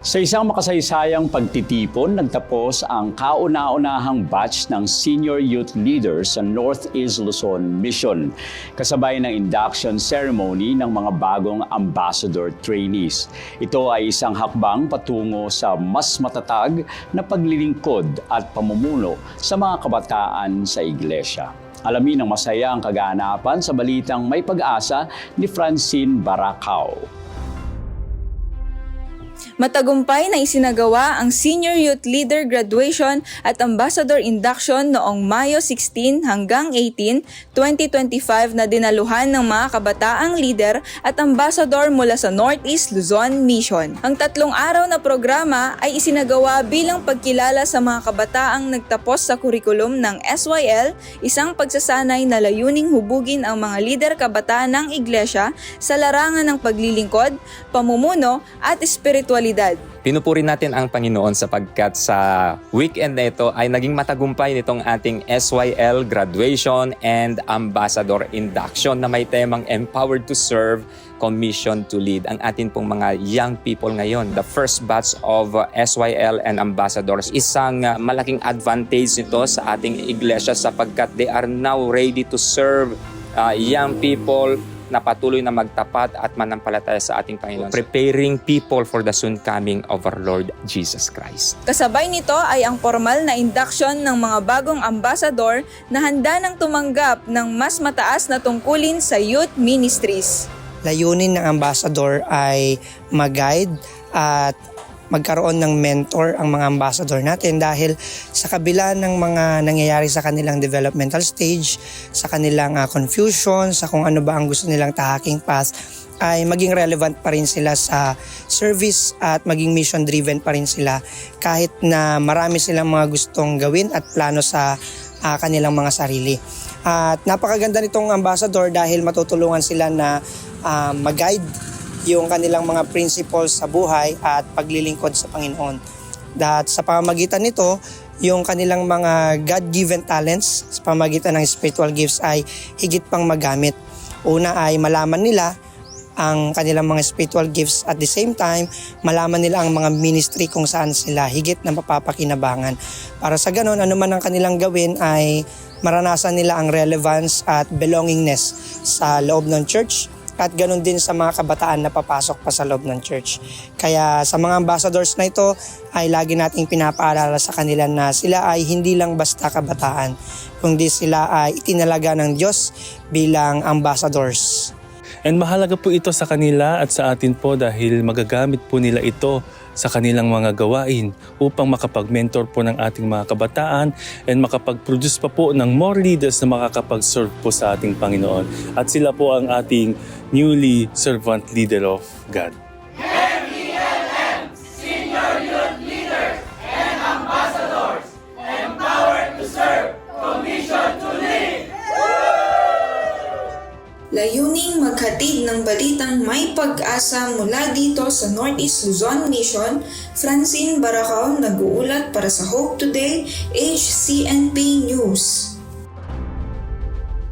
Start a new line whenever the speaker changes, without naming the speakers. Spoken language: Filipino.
Sa isang makasaysayang pagtitipon, nagtapos ang kauna-unahang batch ng senior youth leaders sa Northeast Luzon Mission, kasabay ng induction ceremony ng mga bagong ambassador trainees. Ito ay isang hakbang patungo sa mas matatag na paglilingkod at pamumuno sa mga kabataan sa iglesia. Alamin ang masaya ang kaganapan sa balitang may pag-asa ni Francine Baracao.
Matagumpay na isinagawa ang Senior Youth Leader Graduation at Ambassador Induction noong Mayo 16 hanggang 18, 2025 na dinaluhan ng mga kabataang leader at ambassador mula sa Northeast Luzon Mission. Ang tatlong araw na programa ay isinagawa bilang pagkilala sa mga kabataang nagtapos sa kurikulum ng SYL, isang pagsasanay na layuning hubugin ang mga lider kabataan ng iglesia sa larangan ng paglilingkod, pamumuno at espiritualidad.
Pinupuri natin ang Panginoon sapagkat sa weekend na ito ay naging matagumpay nitong ating SYL Graduation and Ambassador Induction na may temang Empowered to Serve, Commission to Lead. Ang atin pong mga young people ngayon, the first batch of SYL and Ambassadors, isang uh, malaking advantage nito sa ating iglesia sapagkat they are now ready to serve uh, young people na patuloy na magtapat at manampalataya sa ating Panginoon. Preparing people for the soon coming of our Lord Jesus Christ.
Kasabay nito ay ang formal na induction ng mga bagong ambassador na handa ng tumanggap ng mas mataas na tungkulin sa youth ministries.
layunin ng ambassador ay mag-guide at magkaroon ng mentor ang mga ambassador natin dahil sa kabila ng mga nangyayari sa kanilang developmental stage, sa kanilang ah, confusion, sa kung ano ba ang gusto nilang tahaking path, ay maging relevant pa rin sila sa service at maging mission driven pa rin sila kahit na marami silang mga gustong gawin at plano sa ah, kanilang mga sarili. At napakaganda nitong ambassador dahil matutulungan sila na ah, mag-guide yung kanilang mga principles sa buhay at paglilingkod sa Panginoon. At sa pamamagitan nito, yung kanilang mga God-given talents sa pamamagitan ng spiritual gifts ay higit pang magamit. Una ay malaman nila ang kanilang mga spiritual gifts at the same time malaman nila ang mga ministry kung saan sila higit na mapapakinabangan. Para sa ganon, ano man ang kanilang gawin ay maranasan nila ang relevance at belongingness sa loob ng church at ganun din sa mga kabataan na papasok pa sa loob ng church. Kaya sa mga ambassadors na ito ay lagi nating pinapaalala sa kanila na sila ay hindi lang basta kabataan, kundi sila ay itinalaga ng Diyos bilang ambassadors.
And mahalaga po ito sa kanila at sa atin po dahil magagamit po nila ito sa kanilang mga gawain upang makapag-mentor po ng ating mga kabataan and makapag-produce pa po ng more leaders na makakapag-serve po sa ating Panginoon. At sila po ang ating newly servant leader of God.
Layuning maghatid ng balitang may pag-asa mula dito sa Northeast Luzon Mission, Francine Baracao nag-uulat para sa Hope Today, HCNP News.